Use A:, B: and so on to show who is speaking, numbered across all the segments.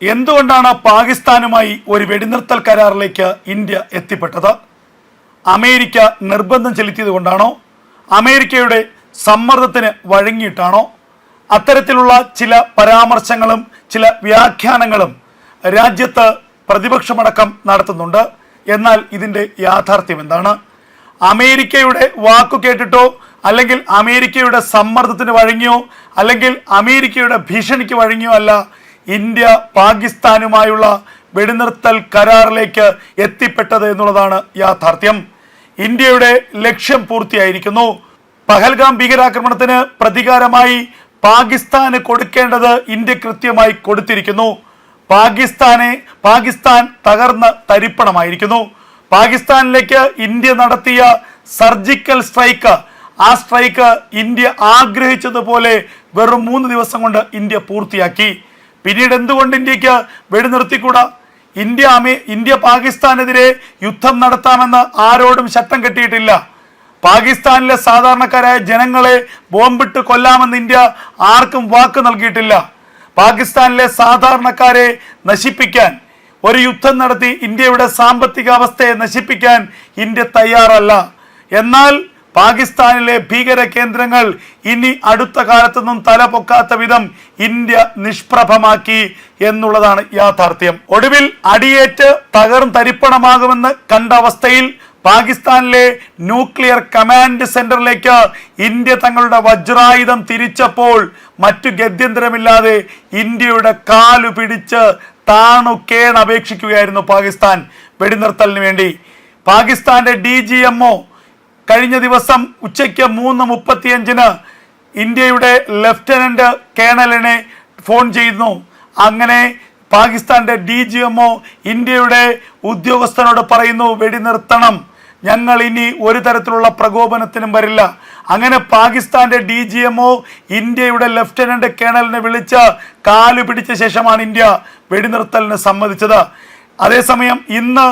A: എന്തുകൊണ്ടാണ് പാകിസ്ഥാനുമായി ഒരു വെടിനിർത്തൽ കരാറിലേക്ക് ഇന്ത്യ എത്തിപ്പെട്ടത്? അമേരിക്ക നിർബന്ധം ചെലുത്തിയത് കൊണ്ടാണോ? അമേരിക്കയുടെ സമ്മർദ്ദത്തിന് വഴങ്ങിയിട്ടാണോ? അത്തരത്തിലുള്ള ചില പരാമർശങ്ങളും ചില വ്യാഖ്യാനങ്ങളും രാജ്യത്ത് പ്രതിപക്ഷമടക്കം നടത്തുന്നുണ്ട്. എന്നാൽ ഇതിന്റെ യാഥാർത്ഥ്യം എന്താണ്? അമേരിക്കയുടെ വാക്കു കേട്ടിട്ടോ അല്ലെങ്കിൽ അമേരിക്കയുടെ സമ്മർദ്ദത്തിന് വഴങ്ങിയോ അല്ലെങ്കിൽ അമേരിക്കയുടെ ഭീഷണിക്ക് വഴങ്ങിയോ അല്ല ഇന്ത്യ പാകിസ്ഥാനുമായുള്ള വെടിനിർത്തൽ കരാറിലേക്ക് എത്തിപ്പെട്ടത് എന്നുള്ളതാണ് യാഥാർത്ഥ്യം. ഇന്ത്യയുടെ ലക്ഷ്യം പൂർത്തിയായിരിക്കുന്നു. പഹൽഗാം ഭീകരാക്രമണത്തിന് പ്രതികാരമായി പാകിസ്ഥാന് കൊടുക്കേണ്ടത് ഇന്ത്യ കൃത്യമായി കൊടുത്തിരിക്കുന്നു. പാകിസ്ഥാനെ പാകിസ്ഥാൻ തകർന്ന് തരിപ്പണമായിരിക്കുന്നു. പാകിസ്ഥാനിലേക്ക് ഇന്ത്യ നടത്തിയ സർജിക്കൽ സ്ട്രൈക്ക് ആ സ്ട്രൈക്ക് ഇന്ത്യ ആഗ്രഹിച്ചതുപോലെ വെറും മൂന്ന് ദിവസം കൊണ്ട് ഇന്ത്യ പൂർത്തിയാക്കി. പിന്നീട് എന്തുകൊണ്ട് ഇന്ത്യയ്ക്ക് വെടിനിർത്തിക്കൂടാ? ഇന്ത്യ അമേ ഇന്ത്യ പാകിസ്ഥാനെതിരെ യുദ്ധം നടത്താമെന്ന് ആരോടും ശക്തം കെട്ടിയിട്ടില്ല. പാകിസ്ഥാനിലെ സാധാരണക്കാരായ ജനങ്ങളെ ബോംബിട്ട് കൊല്ലാമെന്ന് ഇന്ത്യ ആർക്കും വാക്ക് നൽകിയിട്ടില്ല. പാകിസ്ഥാനിലെ സാധാരണക്കാരെ നശിപ്പിക്കാൻ ഒരു യുദ്ധം നടത്തി ഇന്ത്യയുടെ സാമ്പത്തിക അവസ്ഥയെ നശിപ്പിക്കാൻ ഇന്ത്യ തയ്യാറല്ല. എന്നാൽ പാകിസ്ഥാനിലെ ഭീകര കേന്ദ്രങ്ങൾ ഇനി അടുത്ത കാലത്തൊന്നും തല പൊക്കാത്ത വിധം ഇന്ത്യ നിഷ്പ്രഭമാക്കി എന്നുള്ളതാണ് യാഥാർത്ഥ്യം. ഒടുവിൽ അടിയേറ്റ് തകർന്ന് തരിപ്പണമാകുമെന്ന് കണ്ട അവസ്ഥയിൽ പാകിസ്ഥാനിലെ ന്യൂക്ലിയർ കമാൻഡ് സെന്ററിലേക്ക് ഇന്ത്യ തങ്ങളുടെ വജ്രായുധം തിരിച്ചപ്പോൾ മറ്റു ഗത്യന്തരമില്ലാതെ ഇന്ത്യയുടെ കാലു പിടിച്ച് താണു കേണപേക്ഷിക്കുകയായിരുന്നു പാകിസ്ഥാൻ. വെടിനിർത്തലിന് വേണ്ടി. പാകിസ്ഥാന്റെ ഡി ജി എംഒ കഴിഞ്ഞ ദിവസം ഉച്ചയ്ക്ക് മൂന്ന് മുപ്പത്തിയഞ്ചിന് ഇന്ത്യയുടെ ലെഫ്റ്റനന്റ് കേണലിനെ ഫോൺ ചെയ്യുന്നു. അങ്ങനെ പാകിസ്ഥാന്റെ ഡി ജി എംഒ ഇന്ത്യയുടെ ഉദ്യോഗസ്ഥനോട് പറയുന്നു വെടിനിർത്തണം. ഞങ്ങൾ ഇനി ഒരു തരത്തിലുള്ള പ്രകോപനത്തിനും വരില്ല. അങ്ങനെ പാകിസ്ഥാന്റെ ഡി ജി എംഒ ഇന്ത്യയുടെ ലെഫ്റ്റനന്റ് കേണലിനെ വിളിച്ച് കാലു പിടിച്ച ശേഷമാണ് ഇന്ത്യ വെടിനിർത്തലിന് സമ്മതിച്ചത്. അതേസമയം ഇന്ന്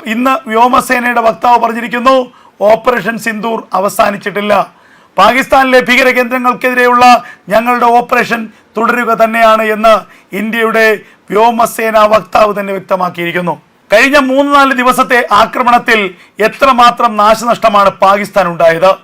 A: ഇന്ന് വ്യോമസേനയുടെ വക്താവ് പറഞ്ഞിരിക്കുന്നു ഓപ്പറേഷൻ സിന്ദൂർ അവസാനിച്ചിട്ടില്ല. പാകിസ്ഥാനിലെ ഭീകര കേന്ദ്രങ്ങൾക്കെതിരെയുള്ള ഞങ്ങളുടെ ഓപ്പറേഷൻ തുടരുക തന്നെയാണ് എന്ന് ഇന്ത്യയുടെ വ്യോമസേന വക്താവ് തന്നെ വ്യക്തമാക്കിയിരിക്കുന്നു. കഴിഞ്ഞ മൂന്ന് നാല് ദിവസത്തെ ആക്രമണത്തിൽ എത്രമാത്രം നാശനഷ്ടമാണ് പാകിസ്ഥാൻ ഉണ്ടായത്?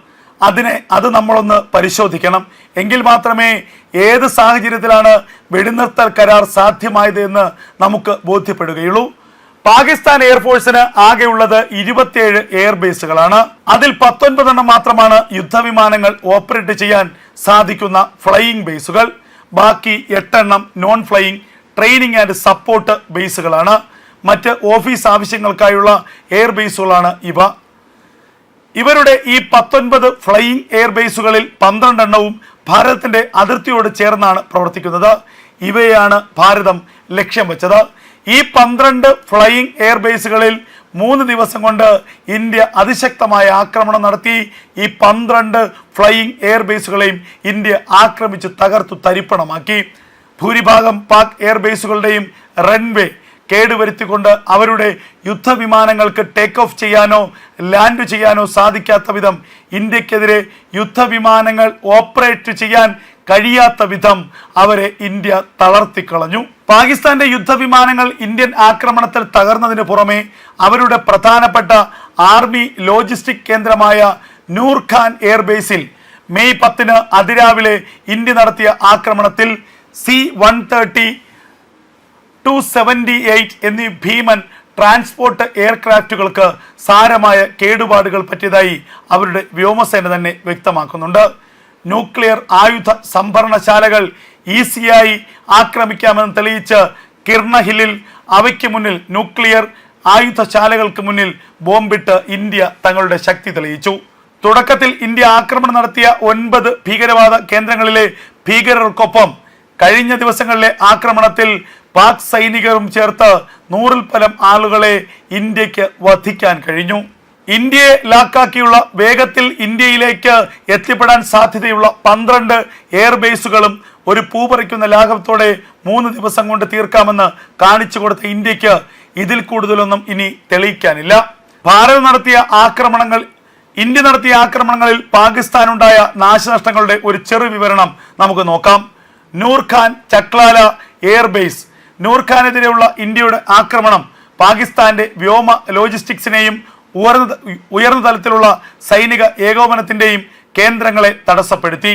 A: അതിനെ അത് നമ്മളൊന്ന് പരിശോധിക്കണം. എങ്കിൽ മാത്രമേ ഏത് സാഹചര്യത്തിലാണ് വെടിനിർത്തൽ കരാർ സാധ്യമായത് എന്ന് നമുക്ക് ബോധ്യപ്പെടുകയുള്ളൂ. പാകിസ്ഥാൻ എയർഫോഴ്സിന് ആകെയുള്ളത് ഇരുപത്തിയേഴ് എയർ ബേസുകളാണ് അതിൽ പത്തൊൻപതെണ്ണം മാത്രമാണ് യുദ്ധവിമാനങ്ങൾ ഓപ്പറേറ്റ് ചെയ്യാൻ സാധിക്കുന്ന ഫ്ലൈയിങ് ബേസുകൾ ബാക്കി എട്ടെണ്ണം non flying training and support ബേസുകളാണ് മറ്റ് ഓഫീസ് ആവശ്യങ്ങൾക്കായുള്ള എയർ ബേസുകളാണ് ഇവ. ഇവരുടെ ഈ പത്തൊൻപത് ഫ്ലൈയിങ് എയർ ബേസുകളിൽ പന്ത്രണ്ടെണ്ണവും ഭാരതത്തിന്റെ അതിർത്തിയോട് ചേർന്നാണ് പ്രവർത്തിക്കുന്നത്. ഇവയാണ് ഭാരതം ലക്ഷ്യം വെച്ചത്. ഈ പന്ത്രണ്ട് ഫ്ലൈയിങ് എയർ ബേസുകളിൽ മൂന്ന് ദിവസം കൊണ്ട് ഇന്ത്യ അതിശക്തമായ ആക്രമണം നടത്തി. ഈ പന്ത്രണ്ട് ഫ്ലൈയിങ് എയർ ബേസുകളെയും ഇന്ത്യ ആക്രമിച്ച് തകർത്തു തരിപ്പണമാക്കി. ഭൂരിഭാഗം പാക് എയർ ബേസുകളുടെയും റൺവേ കേടുവരുത്തിക്കൊണ്ട് അവരുടെ യുദ്ധവിമാനങ്ങൾക്ക് ടേക്ക് ഓഫ് ചെയ്യാനോ ലാൻഡ് ചെയ്യാനോ സാധിക്കാത്ത വിധം ഇന്ത്യക്കെതിരെ യുദ്ധവിമാനങ്ങൾ ഓപ്പറേറ്റ് ചെയ്യാൻ കഴിയാത്ത വിധം അവരെ ഇന്ത്യ തളർത്തിക്കളഞ്ഞു. പാകിസ്ഥാന്റെ യുദ്ധവിമാനങ്ങൾ ഇന്ത്യൻ ആക്രമണത്തിൽ തകർന്നതിന് പുറമെ അവരുടെ പ്രധാനപ്പെട്ട ആർമി ലോജിസ്റ്റിക് കേന്ദ്രമായ നൂർഖാൻ എയർബേസിൽ മെയ് പത്തിന് അതിരാവിലെ ഇന്ത്യ നടത്തിയ ആക്രമണത്തിൽ C one thirty two seventy eight എന്നീ ഭീമൻ ട്രാൻസ്പോർട്ട് എയർക്രാഫ്റ്റുകൾക്ക് സാരമായ കേടുപാടുകൾ പറ്റിയതായി അവരുടെ വ്യോമസേന തന്നെ വ്യക്തമാക്കുന്നുണ്ട്. ന്യൂക്ലിയർ ആയുധ സംഭരണശാലകൾ ഈസിയായി ആക്രമിക്കാമെന്ന് തെളിയിച്ച് കിർണഹിലിൽ അവയ്ക്ക് മുന്നിൽ ന്യൂക്ലിയർ ആയുധശാലകൾക്ക് മുന്നിൽ ബോംബിട്ട് ഇന്ത്യ തങ്ങളുടെ ശക്തി തെളിയിച്ചു. തുടക്കത്തിൽ ഇന്ത്യ ആക്രമണം നടത്തിയ ഒൻപത് ഭീകരവാദ കേന്ദ്രങ്ങളിലെ ഭീകരർക്കൊപ്പം കഴിഞ്ഞ ദിവസങ്ങളിലെ ആക്രമണത്തിൽ പാക് സൈനികരും ചേർത്ത് നൂറിൽ പരം ആളുകളെ ഇന്ത്യയ്ക്ക് വധിക്കാൻ കഴിഞ്ഞു. ഇന്ത്യയെ ലാക്കാക്കിയുള്ള വേഗത്തിൽ ഇന്ത്യയിലേക്ക് എത്തിപ്പെടാൻ സാധ്യതയുള്ള പന്ത്രണ്ട് എയർ ബേസുകളും ഒരു പൂപറിക്കുന്ന ലാഘവത്തോടെ മൂന്ന് ദിവസം കൊണ്ട് തീർക്കാമെന്ന് കാണിച്ചു കൊടുത്ത ഇന്ത്യയ്ക്ക് ഇതിൽ കൂടുതലൊന്നും ഇനി തെളിയിക്കാനില്ല. ഭാരത് നടത്തിയ ആക്രമണങ്ങൾ ഇന്ത്യ നടത്തിയ ആക്രമണങ്ങളിൽ പാകിസ്ഥാനുണ്ടായ നാശനഷ്ടങ്ങളുടെ ഒരു ചെറു വിവരണം നമുക്ക് നോക്കാം. നൂർഖാൻ ചക്ലാല എയർബേസ് നൂർഖാനെതിരെയുള്ള ഇന്ത്യയുടെ ആക്രമണം പാകിസ്ഥാന്റെ വ്യോമ ലോജിസ്റ്റിക്സിനെയും ഉയർന്ന ഉയർന്ന തലത്തിലുള്ള സൈനിക ഏകോപനത്തിന്റെയും കേന്ദ്രങ്ങളെ തടസ്സപ്പെടുത്തി.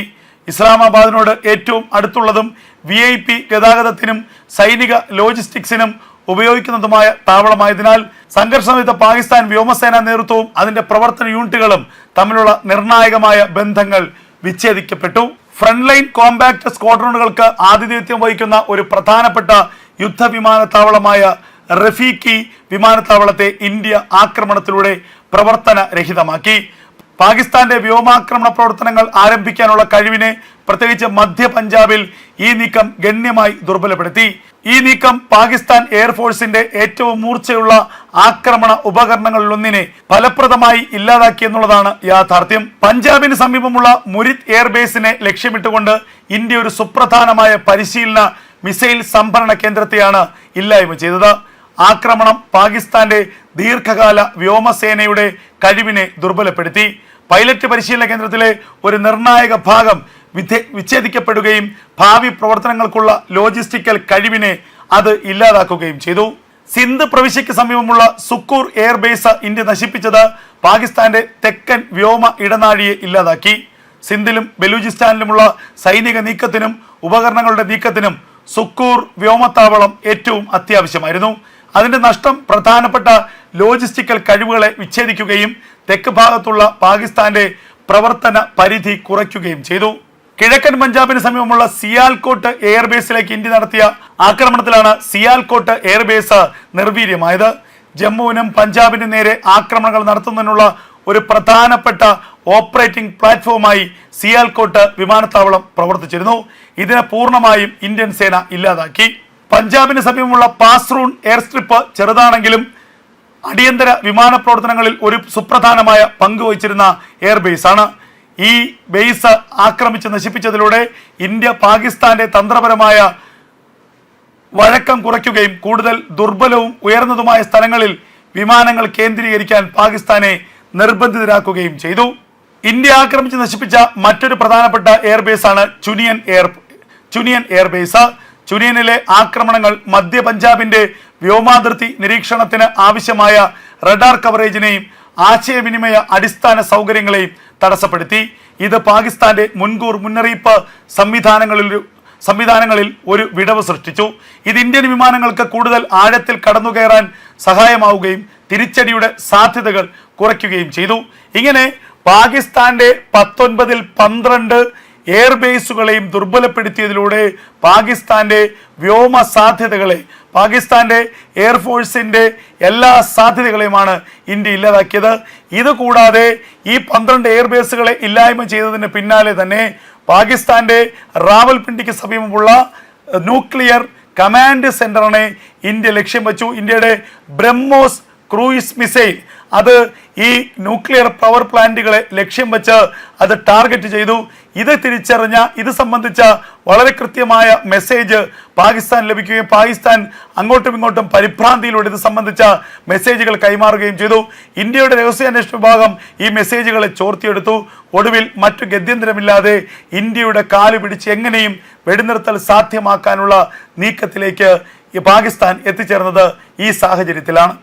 A: ഇസ്ലാമാബാദിനോട് ഏറ്റവും അടുത്തുള്ളതും വി ഐ പി ഗതാഗതത്തിനും സൈനിക ലോജിസ്റ്റിക്സിനും ഉപയോഗിക്കുന്നതുമായ താവളമായതിനാൽ സംഘർഷമിത പാകിസ്ഥാൻ വ്യോമസേനാ നേതൃത്വവും അതിന്റെ പ്രവർത്തന യൂണിറ്റുകളും തമ്മിലുള്ള നിർണായകമായ ബന്ധങ്ങൾ വിച്ഛേദിക്കപ്പെട്ടു. ഫ്രണ്ട് ലൈൻ കോമ്പാക്ട് സ്ക്വാഡ്രോണുകൾക്ക് ആതിഥേയത്വം വഹിക്കുന്ന ഒരു പ്രധാനപ്പെട്ട യുദ്ധ വിമാനത്താവളമായ റഫീഖി വിമാനത്താവളത്തെ ഇന്ത്യ ആക്രമണത്തിലൂടെ പ്രവർത്തന രഹിതമാക്കി പാകിസ്ഥാന്റെ വ്യോമാക്രമണ പ്രവർത്തനങ്ങൾ ആരംഭിക്കാനുള്ള കഴിവിനെ പ്രത്യേകിച്ച് മധ്യ പഞ്ചാബിൽ ഈ നീക്കം ഗണ്യമായി ദുർബലപ്പെടുത്തി. ഈ നീക്കം പാകിസ്ഥാൻ എയർഫോഴ്സിന്റെ ഏറ്റവും മൂർച്ചയുള്ള ആക്രമണ ഉപകരണങ്ങളിലൊന്നിനെ ഫലപ്രദമായി ഇല്ലാതാക്കി എന്നുള്ളതാണ് യാഥാർത്ഥ്യം. പഞ്ചാബിന് സമീപമുള്ള മുരിത് എയർബേസിനെ ലക്ഷ്യമിട്ടുകൊണ്ട് ഇന്ത്യ ഒരു സുപ്രധാനമായ പരിശീലന മിസൈൽ സംഭരണ കേന്ദ്രത്തെയാണ് ഇല്ലായ്മ ചെയ്തത്. ആക്രമണം പാകിസ്ഥാന്റെ ദീർഘകാല വ്യോമസേനയുടെ കഴിവിനെ ദുർബലപ്പെടുത്തി. പൈലറ്റ് പരിശീലന കേന്ദ്രത്തിലെ ഒരു നിർണായക ഭാഗം വിച്ഛേദിക്കപ്പെടുകയും ഭാവി പ്രവർത്തനങ്ങൾക്കുള്ള ലോജിസ്റ്റിക്കൽ കഴിവിനെ അത് ഇല്ലാതാക്കുകയും ചെയ്തു. സിന്ധ് പ്രവിശ്യയ്ക്ക് സമീപമുള്ള സുക്കൂർ എയർബേസ് ഇന്ത്യ നശിപ്പിച്ചത് പാകിസ്ഥാന്റെ തെക്കൻ വ്യോമ ഇടനാഴിയെ ഇല്ലാതാക്കി. സിന്ധിലും ബലൂചിസ്ഥാനിലുമുള്ള സൈനിക നീക്കത്തിനും ഉപകരണങ്ങളുടെ നീക്കത്തിനും സുക്കൂർ വ്യോമത്താവളം ഏറ്റവും അത്യാവശ്യമായിരുന്നു. അതിന്റെ നഷ്ടം പ്രധാനപ്പെട്ട ലോജിസ്റ്റിക്കൽ കഴിവുകളെ വിച്ഛേദിക്കുകയും തെക്ക് ഭാഗത്തുള്ള പാകിസ്ഥാന്റെ പ്രവർത്തന പരിധി കുറയ്ക്കുകയും ചെയ്തു. കിഴക്കൻ പഞ്ചാബിന് സമീപമുള്ള സിയാൽകോട്ട് എയർബേസിലേക്ക് ഇന്ത്യ നടത്തിയ ആക്രമണത്തിലാണ് സിയാൽകോട്ട് എയർബേസ് നിർവീര്യമായത്. ജമ്മുവിനും പഞ്ചാബിനും നേരെ ആക്രമണങ്ങൾ നടത്തുന്നതിനുള്ള ഒരു പ്രധാനപ്പെട്ട ഓപ്പറേറ്റിംഗ് പ്ലാറ്റ്ഫോമായി സിയാൽകോട്ട് വിമാനത്താവളം പ്രവർത്തിച്ചിരുന്നു. ഇതിനെ പൂർണമായും ഇന്ത്യൻ സേന ഇല്ലാതാക്കി. പഞ്ചാബിന് സമീപമുള്ള പാസ്റൂൺ എയർ സ്ട്രിപ്പ് ചെറുതാണെങ്കിലും അടിയന്തര വിമാന പ്രവർത്തനങ്ങളിൽ ഒരു സുപ്രധാനമായ പങ്ക് വഹിച്ചിരുന്ന എയർബേസ് ആണ് ഈ ബേസ് ആക്രമിച്ച് നശിപ്പിച്ചതിലൂടെ ഇന്ത്യ പാകിസ്ഥാന്റെ തന്ത്രപരമായ വഴക്കം കുറയ്ക്കുകയും കൂടുതൽ ദുർബലവും ഉയർന്നതുമായ സ്ഥലങ്ങളിൽ വിമാനങ്ങൾ കേന്ദ്രീകരിക്കാൻ പാകിസ്ഥാനെ നിർബന്ധിതരാക്കുകയും ചെയ്തു. ഇന്ത്യ ആക്രമിച്ച് നശിപ്പിച്ച മറ്റൊരു പ്രധാനപ്പെട്ട എയർബേസ് ആണ് ചുനിയൻ എയർ ചുനിയൻ എയർബേസ്. ചുനിയനിലെ ആക്രമണങ്ങൾ മധ്യ പഞ്ചാബിന്റെ വ്യോമാതിർത്തി നിരീക്ഷണത്തിന് ആവശ്യമായ റഡാർ കവറേജിനെയും ആശയവിനിമയ അടിസ്ഥാന സൗകര്യങ്ങളെയും തടസ്സപ്പെടുത്തി. ഇത് പാകിസ്ഥാന്റെ മുൻകൂർ മുന്നറിയിപ്പ് സംവിധാനങ്ങളിൽ സംവിധാനങ്ങളിൽ ഒരു വിടവ് സൃഷ്ടിച്ചു. ഇത് ഇന്ത്യൻ വിമാനങ്ങൾക്ക് കൂടുതൽ ആഴത്തിൽ കടന്നുകയറാൻ സഹായമാവുകയും തിരിച്ചടിയുടെ സാധ്യതകൾ കുറയ്ക്കുകയും ചെയ്തു. ഇങ്ങനെ പാകിസ്ഥാന്റെ പത്തൊൻപതിൽ പന്ത്രണ്ട് എയർബേസുകളെയും ദുർബലപ്പെടുത്തിയതിലൂടെ പാകിസ്ഥാന്റെ വ്യോമ സാധ്യതകളെ പാകിസ്ഥാന്റെ എയർഫോഴ്സിന്റെ എല്ലാ സാധ്യതകളെയുമാണ് ഇന്ത്യ ഇല്ലാതാക്കിയത്. ഇതുകൂടാതെ ഈ പന്ത്രണ്ട് എയർബേസുകളെ ഇല്ലായ്മ ചെയ്തതിന് പിന്നാലെ തന്നെ പാകിസ്ഥാന്റെ റാവൽപിണ്ടിക്ക് സമീപമുള്ള ന്യൂക്ലിയർ കമാൻഡ് സെന്ററിനെ ഇന്ത്യ ലക്ഷ്യം വച്ചു. ഇന്ത്യയുടെ ബ്രഹ്മോസ് ക്രൂയിസ് മിസൈൽ അത് ഈ ന്യൂക്ലിയർ പവർ പ്ലാന്റുകളെ ലക്ഷ്യം വെച്ച് അത് ടാർഗറ്റ് ചെയ്തു. ഇത് തിരിച്ചറിഞ്ഞ ഇത് സംബന്ധിച്ച വളരെ കൃത്യമായ മെസ്സേജ് പാകിസ്ഥാൻ ലഭിക്കുകയും പാകിസ്ഥാൻ അങ്ങോട്ടും ഇങ്ങോട്ടും പരിഭ്രാന്തിയിലൂടെ ഇത് സംബന്ധിച്ച മെസ്സേജുകൾ കൈമാറുകയും ചെയ്തു. ഇന്ത്യയുടെ രഹസ്യാന്വേഷണ വിഭാഗം ഈ മെസ്സേജുകളെ ചോർത്തിയെടുത്തു. ഒടുവിൽ മറ്റു ഗത്യന്തരമില്ലാതെ ഇന്ത്യയുടെ കാൽ പിടിച്ച് എങ്ങനെയും വെടിനിർത്തൽ സാധ്യമാക്കാനുള്ള നീക്കത്തിലേക്ക് പാകിസ്ഥാൻ എത്തിച്ചേർന്നത് ഈ സാഹചര്യത്തിലാണ്.